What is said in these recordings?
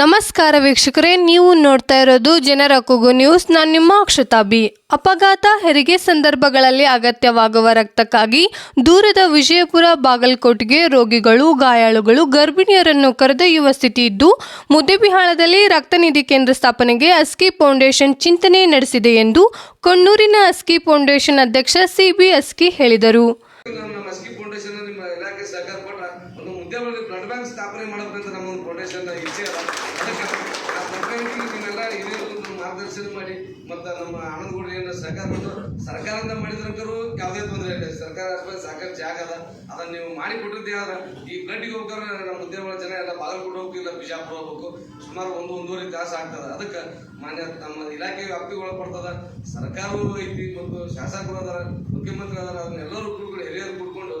ನಮಸ್ಕಾರ ವೀಕ್ಷಕರೇ, ನೀವು ನೋಡ್ತಾ ಇರೋದು ಜನರ ಕೂಗು ನ್ಯೂಸ್. ನಾನು ನಿಮ್ಮ ಅಕ್ಷತಾ ಬಿ. ಅಪಘಾತ, ಹೆರಿಗೆ ಸಂದರ್ಭಗಳಲ್ಲಿ ಅಗತ್ಯವಾಗುವ ರಕ್ತಕ್ಕಾಗಿ ದೂರದ ವಿಜಯಪುರ ಬಾಗಲಕೋಟೆಗೆ ರೋಗಿಗಳು, ಗಾಯಾಳುಗಳು, ಗರ್ಭಿಣಿಯರನ್ನು ಕರೆದೊಯ್ಯುವ ಸ್ಥಿತಿ ಇದ್ದು ಮುದ್ದೆಬಿಹಾಳದಲ್ಲಿ ರಕ್ತ ನಿಧಿ ಕೇಂದ್ರ ಸ್ಥಾಪನೆಗೆ ಅಸ್ಕಿ ಫೌಂಡೇಶನ್ ಚಿಂತನೆ ನಡೆಸಿದೆ ಎಂದು ಕೊಣ್ಣೂರಿನ ಅಸ್ಕಿ ಫೌಂಡೇಶನ್ ಅಧ್ಯಕ್ಷ ಸಿಬಿ ಅಸ್ಕಿ ಹೇಳಿದರು ನಮ್ಮ ನಮ್ಮ ಅಸ್ಕಿ ಫೌಂಡೇಶನ್ ನಿಮ್ಮ ಇಲಾಖೆ ಸಹಕಾರ ಕೊಟ್ಟ ಒಂದು ಮುದ್ದೆ ಬ್ಲಡ್ ಬ್ಯಾಂಕ್ ಸ್ಥಾಪನೆ ಮಾಡಬೇಕಂತ ನಮ್ಮ ಒಂದು ಫೌಂಡೇಶನ್ ಇಚ್ಛೆ ಅದ. ಅದಕ್ಕೆ ಆ ಬ್ಯಾಂಕಿಗೆ ನೀವೆಲ್ಲ ಹಿರಿಯರು ಮಾರ್ಗದರ್ಶನ ಮಾಡಿ ಮತ್ತು ನಮ್ಮ ಆನಂದಗೌಡರು ಏನು ಸಹಕಾರ ಕೊಟ್ಟು ಸರ್ಕಾರದಿಂದ ಮಾಡಿದ್ರಂಕರು ಯಾವುದೇ ತೊಂದರೆ ಇಲ್ಲ. ಸರ್ಕಾರ ಆಸ್ಪತ್ರೆ ಸಾಕಷ್ಟು ಜಾಗ ಅದ. ಅದನ್ನ ನೀವು ಮಾಡಿ ಕೊಟ್ಟಿದ್ದೆ ಆದ್ರೆ ಈ ಬ್ಲಡ್ಗೆ ಹೋಗ್ತಾರೆ ನಮ್ಮ ಉದ್ಯಮಗಳ ಜನ ಎಲ್ಲ ಬಾಗಲಕೋಟೆ ಹೋಗ್ತಿಲ್ಲ, ಬಿಜಾಪುರ ಹೋಗ್ಬೇಕು. ಸುಮಾರು ಒಂದು ಒಂದೂವರೆ ತಾಸು ಆಗ್ತದೆ. ಅದಕ್ಕೆ ಮಾನ್ಯ ನಮ್ಮ ಇಲಾಖೆ ವ್ಯಾಪ್ತಿಗೆ ಒಳಪಡ್ತದ. ಸರ್ಕಾರವೂ ಐತಿ ಮತ್ತು ಶಾಸಕರು ಅದಾರ, ಮುಖ್ಯಮಂತ್ರಿ ಅದಾರ. ಅದನ್ನೆಲ್ಲರೂ ಕೂಡ ಹಿರಿಯರು ಕೂಡ್ಕೊಂಡು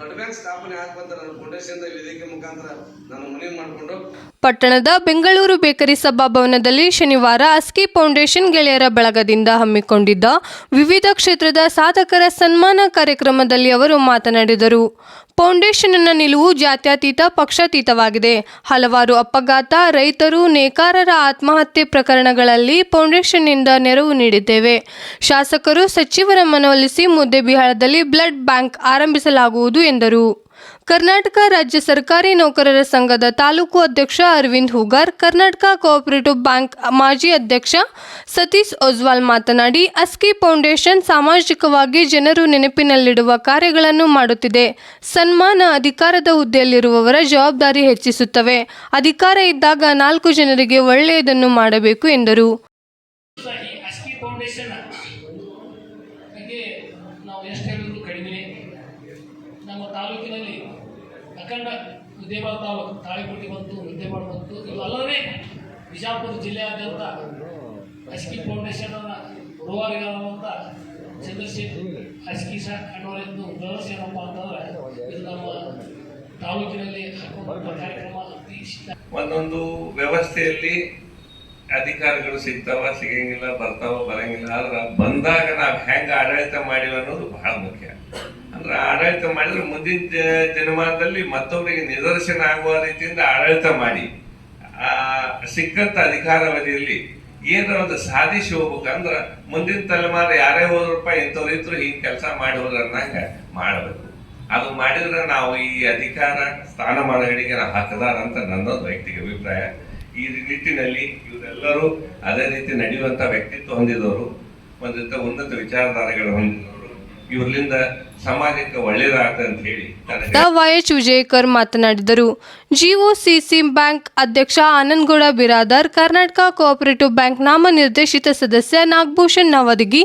ಬ್ಲಡ್ ಬ್ಯಾಂಕ್ ಸ್ಥಾಪನೆ ಆಗ್ಬಂತ ನಾನು ಫೌಂಡೇಶನ್ ವೇದಿಕೆ ಮುಖಾಂತರ ನಾನು ಮನವಿ ಮಾಡಿಕೊಂಡು ಪಟ್ಟಣದ ಬೆಂಗಳೂರು ಬೇಕರಿ ಸಭಾಭವನದಲ್ಲಿ ಶನಿವಾರ ಅಸ್ಕಿ ಫೌಂಡೇಶನ್ ಗೆಳೆಯರ ಬಳಗದಿಂದ ಹಮ್ಮಿಕೊಂಡಿದ್ದ ವಿವಿಧ ಕ್ಷೇತ್ರದ ಸಾಧಕರ ಸನ್ಮಾನ ಕಾರ್ಯಕ್ರಮದಲ್ಲಿ ಅವರು ಮಾತನಾಡಿದರು. ಫೌಂಡೇಶನ್ನ ನಿಲುವು ಜಾತ್ಯತೀತ, ಪಕ್ಷಾತೀತವಾಗಿದೆ. ಹಲವಾರು ಅಪಘಾತ, ರೈತರು ನೇಕಾರರ ಆತ್ಮಹತ್ಯೆ ಪ್ರಕರಣಗಳಲ್ಲಿ ಫೌಂಡೇಶನ್ನಿಂದ ನೆರವು ನೀಡಿದ್ದೇವೆ. ಶಾಸಕರು ಸಚಿವರ ಮನವೊಲಿಸಿ ಮುದ್ದೆಬಿಹಾಳದಲ್ಲಿ ಬ್ಲಡ್ ಬ್ಯಾಂಕ್ ಆರಂಭಿಸಲಾಗುವುದು ಎಂದರು. ಕರ್ನಾಟಕ ರಾಜ್ಯ ಸರ್ಕಾರಿ ನೌಕರರ ಸಂಘದ ತಾಲೂಕು ಅಧ್ಯಕ್ಷ ಅರವಿಂದ್ ಹೂಗಾರ್, ಕರ್ನಾಟಕ ಕೋಆಪರೇಟಿವ್ ಬ್ಯಾಂಕ್ ಮಾಜಿ ಅಧ್ಯಕ್ಷ ಸತೀಶ್ ಒಜ್ವಾಲ್ ಮಾತನಾಡಿ, ಅಸ್ಕಿ ಫೌಂಡೇಶನ್ ಸಾಮಾಜಿಕವಾಗಿ ಜನರು ನೆನಪಿನಲ್ಲಿಡುವ ಕಾರ್ಯಗಳನ್ನು ಮಾಡುತ್ತಿದೆ. ಸನ್ಮಾನ ಅಧಿಕಾರದ ಹುದ್ದೆಯಲ್ಲಿರುವವರ ಜವಾಬ್ದಾರಿ ಹೆಚ್ಚಿಸುತ್ತವೆ. ಅಧಿಕಾರ ಇದ್ದಾಗ ನಾಲ್ಕು ಜನರಿಗೆ ಒಳ್ಳೆಯದನ್ನು ಮಾಡಬೇಕು ಎಂದರು. ನಮ್ಮ ತಾಲೂಕಿನಲ್ಲಿ ಅಖಂಡ ಮುದ್ದೇಬಾಳ ತಾಲೂಕು ತಾಳಿಕೋಟೆ ಬಂತು ಮುದ್ದೇಬಾಳ ಬಂತು ಇದು ಅಲ್ಲದೆ ಬಿಜಾಪುರ ಜಿಲ್ಲೆಯಾದ್ಯಂತ ಅಸ್ಕಿ ಫೌಂಡೇಶನ್ ರೂವಾರಿಗಾರವಂತ ಚಂದ್ರಶೇಖರ್ ಅಸ್ಕಿ ಸಹ ಭರವಸೆ ಏನಪ್ಪ ಅಂತಂದ್ರೆ ಇದು ನಮ್ಮ ತಾಲೂಕಿನಲ್ಲಿ ಕಾರ್ಯಕ್ರಮ ಇಷ್ಟ. ಒಂದೊಂದು ವ್ಯವಸ್ಥೆಯಲ್ಲಿ ಅಧಿಕಾರಿಗಳು ಸಿಗ್ತಾವ, ಸಿಗಂಗಿಲ್ಲ, ಬರ್ತಾವ, ಬರಂಗಿಲ್ಲ, ಆದ್ರೆ ಬಂದಾಗ ನಾವು ಹೆಂಗ ಆಡಳಿತ ಮಾಡಿವ ಅನ್ನೋದು ಬಹಳ ಮುಖ್ಯ. ಆಡಳಿತ ಮಾಡಿದ್ರೆ ಮುಂದಿನ ದಿನಮಾನದಲ್ಲಿ ಮತ್ತೊಬ್ಬರಿಗೆ ನಿದರ್ಶನ ಆಗುವ ರೀತಿಯಿಂದ ಆಡಳಿತ ಮಾಡಿ. ಆ, ಸಿಕ್ಕಂತ ಅಧಿಕಾರಾವಧಿಯಲ್ಲಿ ಏನೋ ಒಂದು ಸಾಧಿಸಿ ಹೋಗ್ಬೇಕಂದ್ರ ಮುಂದಿನ ತಲೆಮಾರು ಯಾರೇ ಹೋದ್ರಪ್ಪ ಇಂಥವ್ರು ಇದ್ರು ಹಿಂಗ್ ಕೆಲಸ ಮಾಡಿ ಹೋದ್ರ ಅನ್ನಂಗ ಮಾಡಬೇಕು. ಅದು ಮಾಡಿದ್ರೆ ನಾವು ಈ ಅಧಿಕಾರ ಸ್ಥಾನಮಾನಗಳಿಗೆ ನಾವು ಹಾಕದಾರ ಅಂತ ನನ್ನೊಂದು ವೈಯಕ್ತಿಕ ಅಭಿಪ್ರಾಯ. ಈ ನಿಟ್ಟಿನಲ್ಲಿ ಇವರೆಲ್ಲರೂ ಅದೇ ರೀತಿ ನಡೆಯುವಂತ ವ್ಯಕ್ತಿತ್ವ ಹೊಂದಿದವರು, ಒಂದಿದ್ದ ಉನ್ನತ ವಿಚಾರಧಾರೆಗಳು ಹೊಂದಿದವರು. ಇವ್ರಲಿಂದ ಸಮಾಜಕ್ಕೆ ಒಳ್ಳೆಯದಾಗ್ತದೆ ಹೇಳಿ ವೈಎಚ್ ವಿಜಯಕರ್ ಮಾತನಾಡಿದರು. ಜಿಒಸಿಸಿ ಬ್ಯಾಂಕ್ ಅಧ್ಯಕ್ಷ ಆನಂದಗೌಡ ಬಿರಾದಾರ್, ಕರ್ನಾಟಕ ಕೋಆಪರೇಟಿವ್ ಬ್ಯಾಂಕ್ ನಾಮನಿರ್ದೇಶಿತ ಸದಸ್ಯ ನಾಗಭೂಷಣ್ ನವದಗಿ,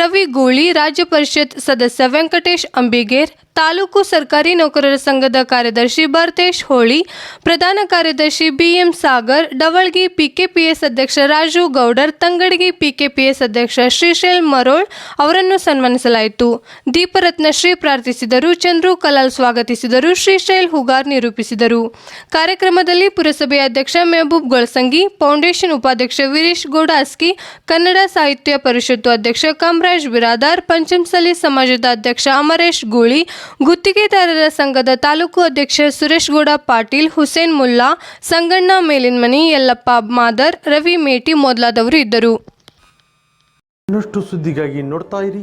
ರವಿ ಗೂಳಿ, ರಾಜ್ಯ ಪರಿಷತ್ ಸದಸ್ಯ ವೆಂಕಟೇಶ್ ಅಂಬಿಗೇರ್, ತಾಲೂಕು ಸರ್ಕಾರಿ ನೌಕರರ ಸಂಘದ ಕಾರ್ಯದರ್ಶಿ ಭರತೇಶ್ ಹೋಳಿ, ಪ್ರಧಾನ ಕಾರ್ಯದರ್ಶಿ ಬಿಎಂ ಸಾಗರ್, ಡವಳ್ಗಿ ಪಿಕೆಪಿಎಸ್ ಅಧ್ಯಕ್ಷ ರಾಜು ಗೌಡರ್, ತಂಗಡಗಿ ಪಿಕೆಪಿಎಸ್ ಅಧ್ಯಕ್ಷ ಶ್ರೀಶೈಲ್ ಮರೋಳ್ ಅವರನ್ನು ಸನ್ಮಾನಿಸಲಾಯಿತು. ದೀಪರತ್ನ ಶ್ರೀ ಪ್ರಾರ್ಥಿಸಿದರು, ಚಂದ್ರು ಕಲಾಲ್ ಸ್ವಾಗತಿಸಿದರು ಶ್ರೀಶೈಲ್ ಹುಗಾರ್ ನಿರೂಪಿಸಿದರು. ಕಾರ್ಯಕ್ರಮದಲ್ಲಿ ಪುರಸಭೆ ಅಧ್ಯಕ್ಷ ಮೆಹಬೂಬ್ ಗೊಳಸಂಗಿ, ಫೌಂಡೇಶನ್ ಉಪಾಧ್ಯಕ್ಷ ವೀರೇಶ್ ಗೌಡ ಅಸ್ಕಿ ಕನ್ನಡ ಸಾಹಿತ್ಯ ಪರಿಷತ್ತು ಅಧ್ಯಕ್ಷ ಕಾಮರಾಜ್ ಬಿರಾದಾರ್, ಪಂಚಮಸಲಿ ಸಮಾಜದ ಅಧ್ಯಕ್ಷ ಅಮರೇಶ್ ಗೂಳಿ, ಗುತ್ತಿಗೆದಾರರ ಸಂಘದ ತಾಲೂಕು ಅಧ್ಯಕ್ಷ ಸುರೇಶ್ ಗೌಡ ಪಾಟೀಲ್, ಹುಸೇನ್ ಮುಲ್ಲಾ, ಸಂಗಣ್ಣ ಮೇಲಿನ್ಮನಿ, ಯಲ್ಲಪ್ಪ ಮಾದರ್, ರವಿ ಮೇಟಿ ಮೊದಲಾದವರು ಇದ್ದರು. ಇನ್ನಷ್ಟು ಸುದ್ದಿಗಾಗಿ ನೋಡ್ತಾ ಇರಿ.